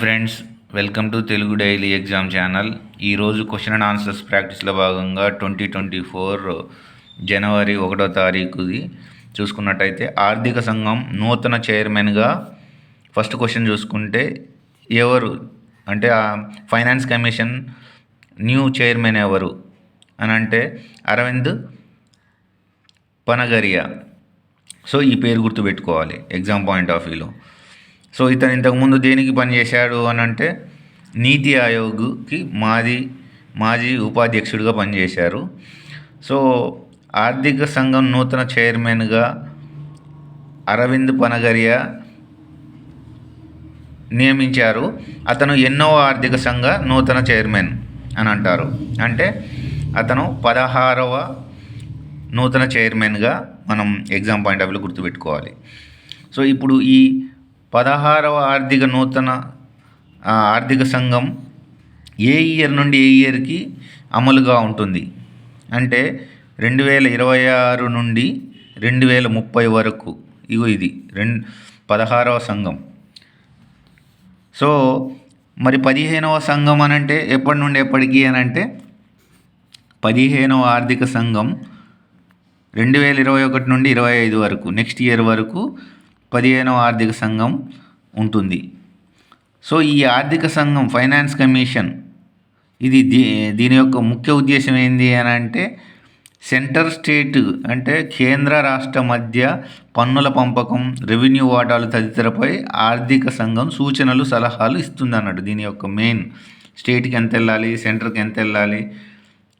Friends welcome to Telugu daily exam channel. ఈరోజు question and answers ప్రాక్టీస్లో భాగంగా twenty twenty four జనవరి ఒకటో తారీఖుది చూసుకున్నట్టయితే ఆర్థిక సంఘం నూతన చైర్మన్గా ఫస్ట్ క్వశ్చన్ చూసుకుంటే ఎవరు? అంటే ఆ ఫైనాన్స్ కమిషన్ న్యూ చైర్మన్ ఎవరు? అని అంటే అరవింద్ పనగరియా. సో ఈ పేరు గుర్తుపెట్టుకోవాలి ఎగ్జామ్ పాయింట్ ఆఫ్ వ్యూలో. సో ఇతను ఇంతకుముందు దేనికి పనిచేశాడు అని అంటే నీతి ఆయోగ్కి మాజీ మాజీ ఉపాధ్యక్షుడిగా పనిచేశారు సో ఆర్థిక సంఘం నూతన చైర్మన్గా అరవింద్ పనగరియా నియమించారు. అతను ఎన్నో ఆర్థిక సంఘ నూతన చైర్మన్ అని అంటారు. అంటే అతను పదహారవ నూతన చైర్మన్గా మనం ఎగ్జామ్ పాయింట్ ఆఫ్ వ్యూ గుర్తుపెట్టుకోవాలి. సో ఇప్పుడు ఈ పదహారవ ఆర్థిక నూతన ఆర్థిక సంఘం ఏ ఇయర్ నుండి ఏ ఇయర్కి అమలుగా ఉంటుంది? అంటే రెండు వేల ఇరవై ఆరు నుండి రెండు వేల ముప్పై వరకు. ఇగో ఇది రెండు పదహారవ సంఘం. సో మరి పదిహేనవ సంఘం అని అంటే ఎప్పటి నుండి ఎప్పటికీ అని అంటే పదిహేనవ ఆర్థిక సంఘం రెండు వేల ఇరవై ఒకటి నుండి ఇరవై ఐదు వరకు నెక్స్ట్ ఇయర్ వరకు పదిహేనవ ఆర్థిక సంఘం ఉంటుంది. సో ఈ ఆర్థిక సంఘం ఫైనాన్స్ కమిషన్ ఇది దీ దీని యొక్క ముఖ్య ఉద్దేశం ఏంది అని అంటే సెంటర్ స్టేట్ అంటే కేంద్ర రాష్ట్ర మధ్య పన్నుల పంపకం రెవెన్యూ వాటాలు తదితరపై ఆర్థిక సంఘం సూచనలు సలహాలు ఇస్తుంది అన్నట్టు దీని యొక్క మెయిన్ స్టేట్కి ఎంత వెళ్ళాలి సెంటర్కి ఎంత వెళ్ళాలి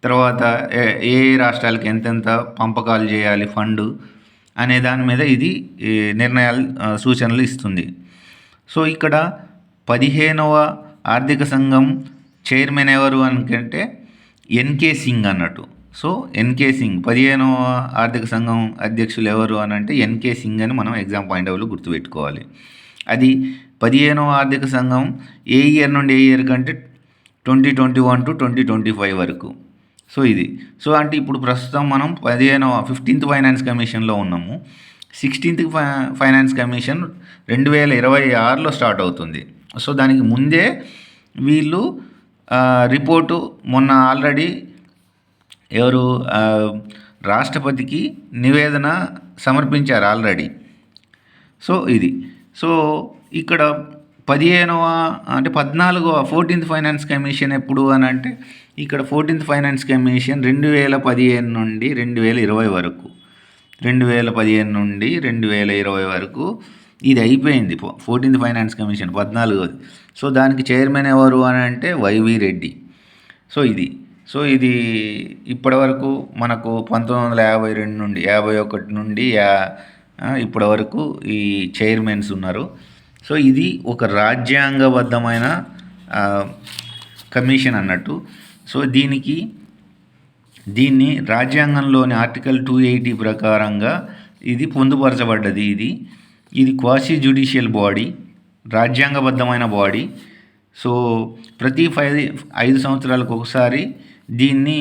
తర్వాత ఏ ఏ రాష్ట్రాలకి ఎంతెంత పంపకాలు చేయాలి ఫండ్ అనే దాని మీద ఇది నిర్ణయాలు సూచనలు ఇస్తుంది. సో ఇక్కడ పదిహేనవ ఆర్థిక సంఘం చైర్మన్ ఎవరు అనుకంటే ఎన్కే సింగ్ అన్నట్టు. సో ఎన్కే సింగ్ పదిహేనవ ఆర్థిక సంఘం అధ్యక్షులు ఎవరు అని అంటే ఎన్కే సింగ్ అని మనం ఎగ్జామ్ పాయింట్ ఆఫ్లో గుర్తుపెట్టుకోవాలి. అది పదిహేనవ ఆర్థిక సంఘం ఏ ఇయర్ నుండి ఏ ఇయర్ కంటే twenty twenty one to twenty twenty five వరకు. సో ఇది. సో అంటే ఇప్పుడు ప్రస్తుతం మనం పదిహేనవ ఫిఫ్టీన్త్ ఫైనాన్స్ కమిషన్లో ఉన్నాము. సిక్స్టీన్త్ ఫైనాన్స్ కమిషన్ రెండు వేల ఇరవై ఆరులో స్టార్ట్ అవుతుంది. సో దానికి ముందే వీళ్ళు రిపోర్టు మొన్న ఆల్రెడీ ఎవరు రాష్ట్రపతికి నివేదన సమర్పించారు ఆల్రెడీ. సో ఇది. సో ఇక్కడ పదిహేనవ అంటే పద్నాలుగవ ఫోర్టీన్త్ ఫైనాన్స్ కమిషన్ ఎప్పుడు అని అంటే ఇక్కడ ఫోర్టీన్త్ ఫైనాన్స్ కమిషన్ రెండు వేల పదిహేను నుండి రెండు వేల ఇరవై వరకు. రెండు వేల పదిహేను నుండి రెండు వేల ఇరవై వరకు ఇది అయిపోయింది. ఫోర్టీన్త్ ఫైనాన్స్ కమిషన్ పద్నాలుగోది సో దానికి చైర్మన్ ఎవరు అని అంటే వైవి రెడ్డి. సో ఇది. సో ఇది ఇప్పటివరకు మనకు పంతొమ్మిది వందల యాభై రెండు నుండి యాభై ఒకటి నుండి యా ఇప్పటి వరకు ఈ చైర్మన్స్ ఉన్నారు. సో ఇది ఒక రాజ్యాంగబద్ధమైన కమిషన్ అన్నట్టు. సో దీనికి దీన్ని రాజ్యాంగంలోని ఆర్టికల్ టూ ఎయిటీ ప్రకారంగా ఇది పొందుపరచబడ్డది ఇది. ఇది క్వాసి జ్యుడిషియల్ బాడీ రాజ్యాంగబద్ధమైన బాడీ. సో ప్రతి ఫైవ్ ఐదు సంవత్సరాలకు ఒకసారి దీన్ని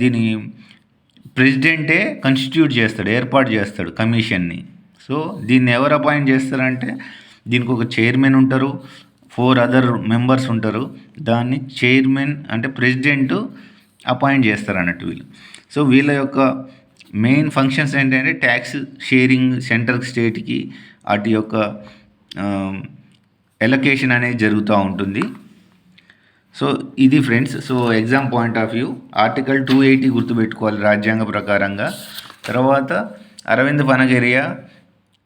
దీని ప్రెసిడెంటే కాన్స్టిట్యూట్ చేస్తాడు ఏర్పాటు చేస్తాడు కమిషన్ని. సో దీన్ని ఎవరు అపాయింట్ చేస్తారంటే దీనికి ఒక చైర్మన్ ఉంటారు ఫోర్ అదర్ మెంబర్స్ ఉంటారు. దాన్ని చైర్మన్ అంటే ప్రెసిడెంట్ అపాయింట్ చేస్తారు అన్నట్టు వీళ్ళు. సో వీళ్ళ యొక్క మెయిన్ ఫంక్షన్స్ ఏంటంటే ట్యాక్స్ షేరింగ్ సెంట్రల్ స్టేట్కి వాటి యొక్క ఎలొకేషన్ అనేది జరుగుతూ ఉంటుంది. సో ఇది friends so exam point of view. Article two eighty గుర్తుపెట్టుకోవాలి రాజ్యాంగ ప్రకారంగా. తర్వాత Arvind Panagariya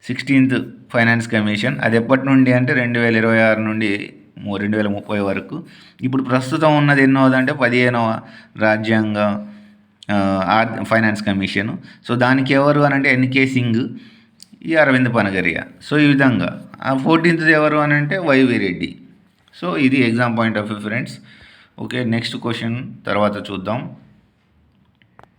sixteenth finance commission. అది ఎప్పటి నుండి అంటే రెండు వేల ఇరవై ఆరు నుండి రెండు వేల ముప్పై వరకు. ఇప్పుడు ప్రస్తుతం ఉన్నది ఎన్నోదంటే పదిహేనవ రాజ్యాంగ ఆర్- ఫైనాన్స్ కమిషన్. సో దానికి ఎవరు అని అంటే ఎన్కే సింగ్ ఈ అరవింద్ పనగరియా. సో ఈ విధంగా. ఆ ఫోర్టీన్త్ ఎవరు అని అంటే వైవి రెడ్డి. సో ఇది exam point of view friends okay next question తర్వాత చూద్దాం.